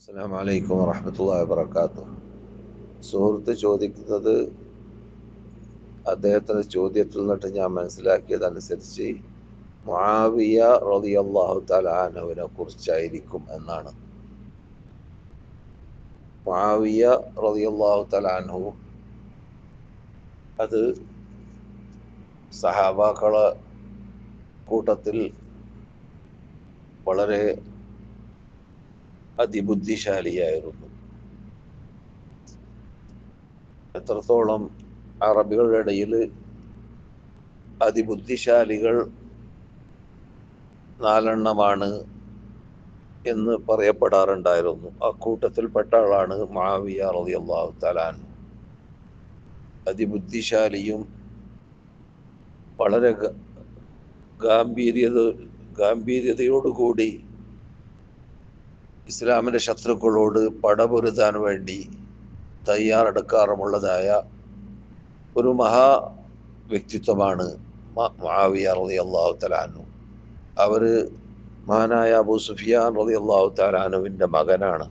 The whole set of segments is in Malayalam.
അസ്സാം വലൈക്കും വറഹമത്തല്ലാ വാബർക്കാത്തു സുഹൃത്ത് ചോദിക്കുന്നത് അദ്ദേഹത്തിന്റെ ചോദ്യത്തിൽ നിന്നിട്ട് ഞാൻ മനസ്സിലാക്കിയതനുസരിച്ച് മുആവിയ അള്ളാഹു തലാനവിനെ കുറിച്ചായിരിക്കും എന്നാണ്. മുആവിയ അള്ളാഹു തലാനു അത് സഹാബാക്കളെ കൂട്ടത്തിൽ വളരെ അതിബുദ്ധിശാലിയായിരുന്നു. എത്രത്തോളം അറബികളുടെ ഇടയിൽ അതിബുദ്ധിശാലികൾ നാലെണ്ണമാണ് എന്ന് പറയപ്പെടാറുണ്ടായിരുന്നു. ആ കൂട്ടത്തിൽപ്പെട്ട ആളാണ് മാവിയ റളിയല്ലാഹു തലാൻ അതിബുദ്ധിശാലിയും വളരെ ഗാംഭീര്യത ഗാംഭീര്യതയോടുകൂടി ഇസ്ലാമിന്റെ ശത്രുക്കളോട് പടപൊരുതാൻ വേണ്ടി തയ്യാറെടുക്കാറുമുള്ളതായ ഒരു മഹാ വ്യക്തിത്വമാണ് മാവിയ റതി അള്ളാഹു തലാനു അവർ മഹാനായ അബു സുഫിയാൻ റതി അള്ളാഹു തലാനുവിന്റെ മകനാണ്.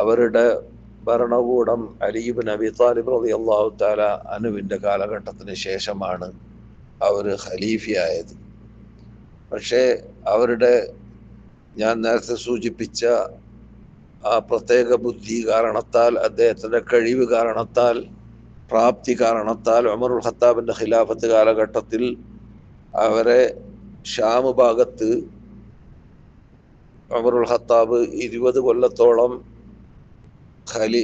അവരുടെ ഭരണകൂടം അലീബ് നബി താലിബ് റതി അള്ളാഹു താല അനുവിന്റെ കാലഘട്ടത്തിന് ശേഷമാണ് അവർ ഖലീഫിയായത്. പക്ഷേ അവരുടെ ഞാൻ നേരത്തെ സൂചിപ്പിച്ച ആ പ്രത്യേക ബുദ്ധി കാരണത്താൽ അദ്ദേഹത്തിന്റെ കഴിവ് കാരണത്താൽ പ്രാപ്തി കാരണത്താൽ ഉമറുൽ ഖത്താബിന്റെ ഖിലാഫത്ത് കാലഘട്ടത്തിൽ അവരെ ഷാമ് ഭാഗത്ത് ഉമറുൽ ഖത്താബ് ഇരുപത് കൊല്ലത്തോളം ഖലി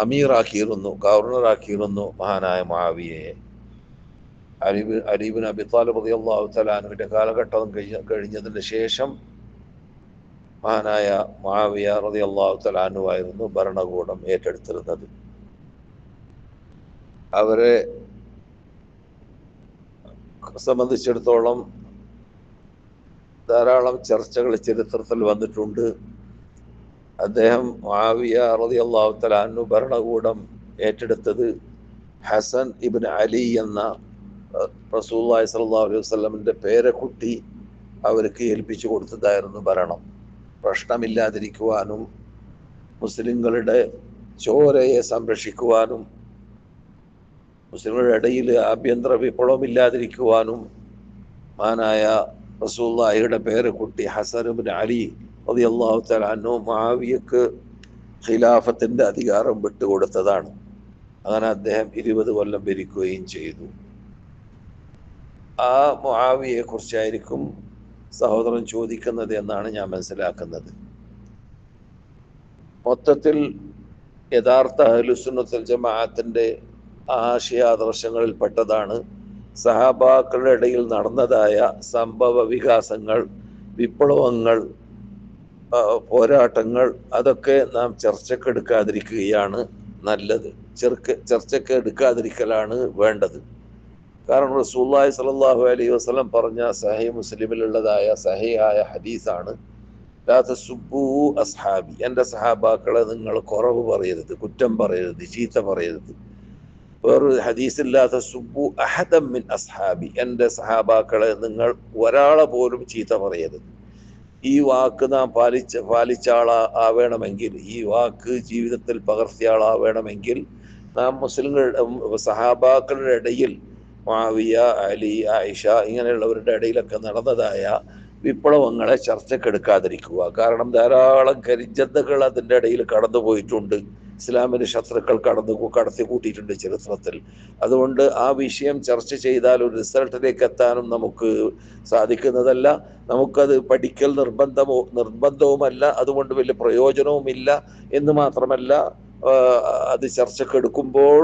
അമീറാക്കിയിരുന്നു ഗവർണറാക്കിയിരുന്നു മഹാനായ മാവിയെ അലിബ് അലീബിൻ അബി താലിബ് റതി അള്ളാഹു തലാനുവിന്റെ കാലഘട്ടം കഴിഞ്ഞ കഴിഞ്ഞതിന് ശേഷം മഹാനായ മാവിയ റതി അള്ളാഹു തലാനുവായിരുന്നു ഭരണകൂടം ഏറ്റെടുത്തിരുന്നത്. അവരെ സംബന്ധിച്ചിടത്തോളം ധാരാളം ചർച്ചകൾ ചരിത്രത്തിൽ വന്നിട്ടുണ്ട്. അദ്ദേഹം മാവിയ റതി അള്ളാഹു തലാനു ഭരണകൂടം ഏറ്റെടുത്തത് ഹസൻ ഇബിൻ അലി എന്ന റസൂല്ലായി സല്ലാ അലൈഹി വസ്ലമിന്റെ പേരക്കുട്ടി അവർക്ക് ഏൽപ്പിച്ചു കൊടുത്തതായിരുന്നു ഭരണം. പ്രശ്നമില്ലാതിരിക്കുവാനും മുസ്ലിങ്ങളുടെ ചോരയെ സംരക്ഷിക്കുവാനും മുസ്ലിങ്ങളുടെ ഇടയിൽ ആഭ്യന്തര വിപ്ലവമില്ലാതിരിക്കുവാനും മാനായ റസൂല്ലായിയുടെ പേര് കുട്ടി ഹസനുബിൻ അലി അതി അള്ളാഹു തലാനു മാവിയക്ക് ഖിലാഫത്തിന്റെ അധികാരം വിട്ടുകൊടുത്തതാണ്. അങ്ങനെ അദ്ദേഹം ഇരുപത് കൊല്ലം ഭരിക്കുകയും ചെയ്തു. ആ മുആവിയെ കുറിച്ചായിരിക്കും സഹോദരൻ ചോദിക്കുന്നത് എന്നാണ് ഞാൻ മനസ്സിലാക്കുന്നത്. മൊത്തത്തിൽ യഥാർത്ഥ അഹ്ലുസുന്നത്തുൽ ജമാഅത്തിന്റെ ആശയാദർശങ്ങളിൽ പെട്ടതാണ്. സഹാബാക്കളുടെ ഇടയിൽ നടന്നതായ സംഭവ വികാസങ്ങൾ വിപ്ലവങ്ങൾ പോരാട്ടങ്ങൾ അതൊക്കെ നാം ചർച്ചക്കെടുക്കാതിരിക്കുകയാണ് നല്ലത്. ചെറുക്ക് ചർച്ചയ്ക്ക് എടുക്കാതിരിക്കലാണ് വേണ്ടത്. കാരണം റസൂല്ലായി സലാഹു അലൈഹി വസ്ലം പറഞ്ഞ സഹി മുസ്ലിമിലുള്ളതായ സഹിയായ ഹദീസാണ്. അസ്ഹാബി. എന്റെ സഹാബാക്കളെ നിങ്ങൾ കുറവ് പറയരുത് കുറ്റം പറയരുത് ചീത്ത പറയരുത്. വേറൊരു ഹദീസില്ലാത്ത സുബു അഹദമിൻ അസ്ഹാബി. എന്റെ സഹാബാക്കളെ നിങ്ങൾ ഒരാളെ പോലും ചീത്ത പറയരുത്. ഈ വാക്ക് നാം പാലിച്ച പാലിച്ച ആളാ ആവേണമെങ്കിൽ ഈ വാക്ക് ജീവിതത്തിൽ പകർത്തിയാളാവേണമെങ്കിൽ നാം മുസ്ലിങ്ങളുടെ സഹാബാക്കളുടെ ഇടയിൽ മാവിയ അലി ആയിഷ ഇങ്ങനെയുള്ളവരുടെ ഇടയിലൊക്കെ നടന്നതായ വിപ്ലവങ്ങളെ ചർച്ചക്കെടുക്കാതിരിക്കുക. കാരണം ധാരാളം കരിജന്തകൾ അതിന്റെ ഇടയിൽ കടന്നു പോയിട്ടുണ്ട്. ഇസ്ലാമിന് ശത്രുക്കൾ കടന്നു കടത്തി കൂട്ടിയിട്ടുണ്ട് ചരിത്രത്തിൽ. അതുകൊണ്ട് ആ വിഷയം ചർച്ച ചെയ്താൽ ഒരു റിസൾട്ടിലേക്ക് എത്താനും നമുക്ക് സാധിക്കുന്നതല്ല. നമുക്കത് പഠിക്കൽ നിർബന്ധമോ നിർബന്ധവുമല്ല. അതുകൊണ്ട് വലിയ പ്രയോജനവുമില്ല എന്ന് മാത്രമല്ല അത് ചർച്ചക്ക് എടുക്കുമ്പോൾ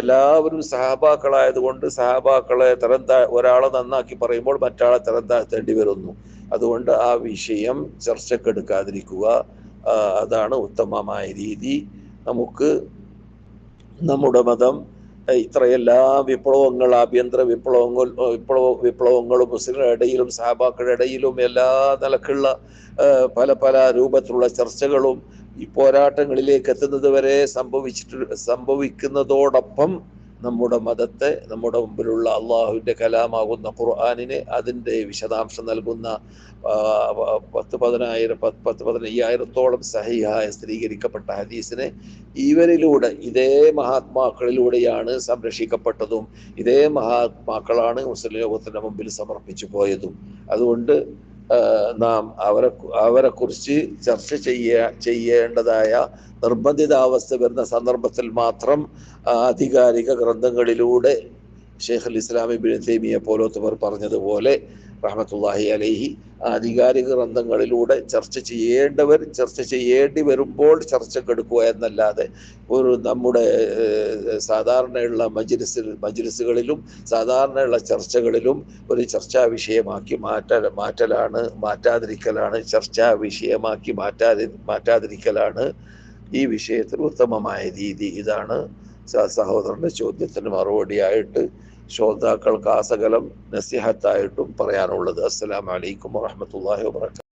എല്ലാവരും സഹാബാക്കളായതുകൊണ്ട് സഹാബാക്കളെ തരം താ ഒരാളെ നന്നാക്കി പറയുമ്പോൾ മറ്റാളെ തരം താഴ്ത്തേണ്ടി വരുന്നു. അതുകൊണ്ട് ആ വിഷയം ചർച്ചക്കെടുക്കാതിരിക്കുക അതാണ് ഉത്തമമായ രീതി. നമുക്ക് നമ്മുടെ മതം ഇത്ര എല്ലാ വിപ്ലവങ്ങൾ ആഭ്യന്തര വിപ്ലവങ്ങൾ വിപ്ലവ വിപ്ലവങ്ങളും മുസ്ലിങ്ങളുടെ ഇടയിലും സഹാബാക്കളുടെ ഇടയിലും എല്ലാ നിലക്കുള്ള പല പല രൂപത്തിലുള്ള ചർച്ചകളും ഈ പോരാട്ടങ്ങളിലേക്ക് എത്തുന്നത് വരെ സംഭവിച്ചിട്ട് സംഭവിക്കുന്നതോടൊപ്പം നമ്മുടെ മതത്തെ നമ്മുടെ മുമ്പിലുള്ള അള്ളാഹുവിന്റെ കലാമാകുന്ന ഖുർആാനിനെ അതിന്റെ വിശദാംശം നൽകുന്ന പത്ത് പതിനായിരം പത്ത് പത്ത് പതിനയ്യായിരത്തോളം സഹിഹായ സ്ഥിരീകരിക്കപ്പെട്ട ഹദീസിനെ ഇവരിലൂടെ ഇതേ മഹാത്മാക്കളിലൂടെയാണ് സംരക്ഷിക്കപ്പെട്ടതും ഇതേ മഹാത്മാക്കളാണ് മുസ്ലിം ലോകത്തിന്റെ മുമ്പിൽ സമർപ്പിച്ചു പോയതും. അതുകൊണ്ട് നാം അവരെ അവരെ കുറിച്ച് ചർച്ച ചെയ്യ ചെയ്യേണ്ടതായ നിർബന്ധിതാവസ്ഥ വരുന്ന സന്ദർഭത്തിൽ മാത്രം ആധികാരിക ഗ്രന്ഥങ്ങളിലൂടെ ഷെയ്ഖ് അൽ ഇസ്ലാം ഇബിൻ തൈമിയെ പോലോത്തവർ പറഞ്ഞതുപോലെ റഹ്മത്തുള്ളാഹി അലൈഹി ആധികാരിക ഗ്രന്ഥങ്ങളിലൂടെ ചർച്ച ചെയ്യേണ്ടവർ ചർച്ച ചെയ്യേണ്ടി വരുമ്പോൾ ചർച്ചക്കെടുക്കുക എന്നല്ലാതെ ഒരു നമ്മുടെ സാധാരണയുള്ള മജ്ലിസിൽ മജ്ലിസുകളിലും സാധാരണയുള്ള ചർച്ചകളിലും ഒരു ചർച്ചാ വിഷയമാക്കി മാറ്റ മാറ്റലാണ് മാറ്റാതിരിക്കലാണ് ചർച്ചാ വിഷയമാക്കി മാറ്റാതി മാറ്റാതിരിക്കലാണ്. ഈ വിഷയത്തിൽ ഉത്തമമായ രീതി ഇതാണ്. സഹോദരന്റെ ചോദ്യത്തിന് മറുപടിയായിട്ട് ശ്രോതാക്കൾക്ക് ആ സകലം നസിഹത്തായിട്ടും പറയാനുള്ളത്. അസ്സലാമലൈക്കും വാഹമത്തല്ലാഹി വാബർക്കാത്തു